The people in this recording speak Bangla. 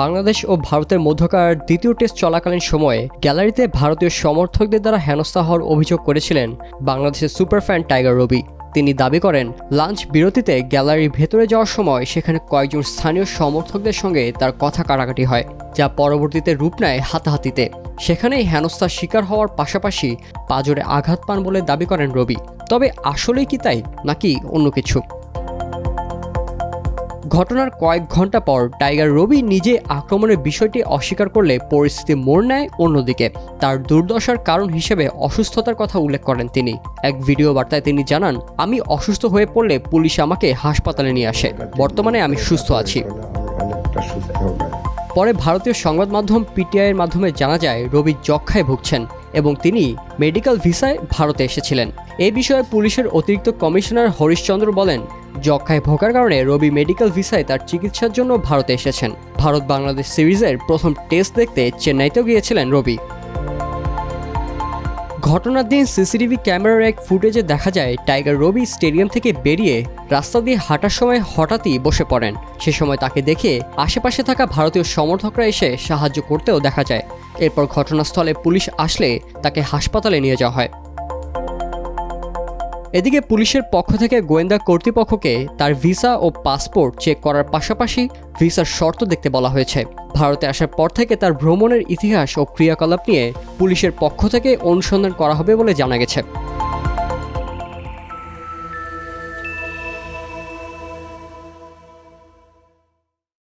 বাংলাদেশ ও ভারতের মধ্যকার দ্বিতীয় টেস্ট চলাকালীন সময়ে গ্যালারিতে ভারতীয় সমর্থকদের দ্বারা হেনস্থা হওয়ার অভিযোগ করেছিলেন বাংলাদেশের সুপারফ্যান টাইগার রবি। তিনি দাবি করেন, লাঞ্চ বিরতিতে গ্যালারির ভেতরে যাওয়ার সময় সেখানে কয়েকজন স্থানীয় সমর্থকদের সঙ্গে তার কথা কাটাকাটি হয়, যা পরবর্তীতে রূপ নেয় হাতাহাতিতে। সেখানেই হেনস্থার শিকার হওয়ার পাশাপাশি পাজরে আঘাত পান বলে দাবি করেন রবি। তবে আসলেই কি তাই, নাকি অন্য কিছু? ঘটনার কয়েক ঘণ্টা পর টাইগার রবি নিজে আক্রমণের বিষয়টি অস্বীকার করলে পরিস্থিতি মোড় নেয় অন্যদিকে। তার দুর্দশার কারণ হিসেবে অসুস্থতার কথা উল্লেখ করেন তিনি। এক ভিডিও বার্তায় তিনি জানান, আমি অসুস্থ হয়ে পড়লে পুলিশ আমাকে হাসপাতালে নিয়ে আসে। বর্তমানে আমি সুস্থ আছি। পরে ভারতীয় সংবাদ মাধ্যম পিটিআইয়ের মাধ্যমে জানা যায়, রবি যক্ষায় ভুগছেন। এবং তিনি মেডিকেল ভিসায় ভারতে এসেছিলেন। এ বিষয়ে পুলিশের অতিরিক্ত কমিশনার হরিশচন্দ্র বলেন যক্ষায় ভোগার কারণে রবি মেডিকেল ভিসায় তার চিকিৎসার জন্য ভারতে এসেছেন। ভারত বাংলাদেশ সিরিজের প্রথম টেস্ট দেখতে চেন্নাইতেও গিয়েছিলেন রবি। ঘটনার দিন সিসিটিভি ক্যামেরার এক ফুটেজে দেখা যায়, টাইগার রবি স্টেডিয়াম থেকে বেরিয়ে রাস্তা দিয়ে হাঁটার সময় হঠাৎই বসে পড়েন। সে সময় তাকে দেখে আশেপাশে থাকা ভারতীয় সমর্থকরা এসে সাহায্য করতেও দেখা যায়। এরপর ঘটনাস্থলে পুলিশ আসলে তাকে হাসপাতালে নিয়ে যাওয়া হয়। এদিকে পুলিশের পক্ষ থেকে গোয়েন্দা কর্তৃপক্ষকে তার ভিসা ও পাসপোর্ট চেক করার পাশাপাশি ভিসার শর্ত দেখতে বলা হয়েছে। ভারতে আসার পর থেকে তার ভ্রমণের ইতিহাস ও ক্রিয়াকলাপ নিয়ে পুলিশের পক্ষ থেকে অনুসন্ধান করা হবে বলে জানা গেছে।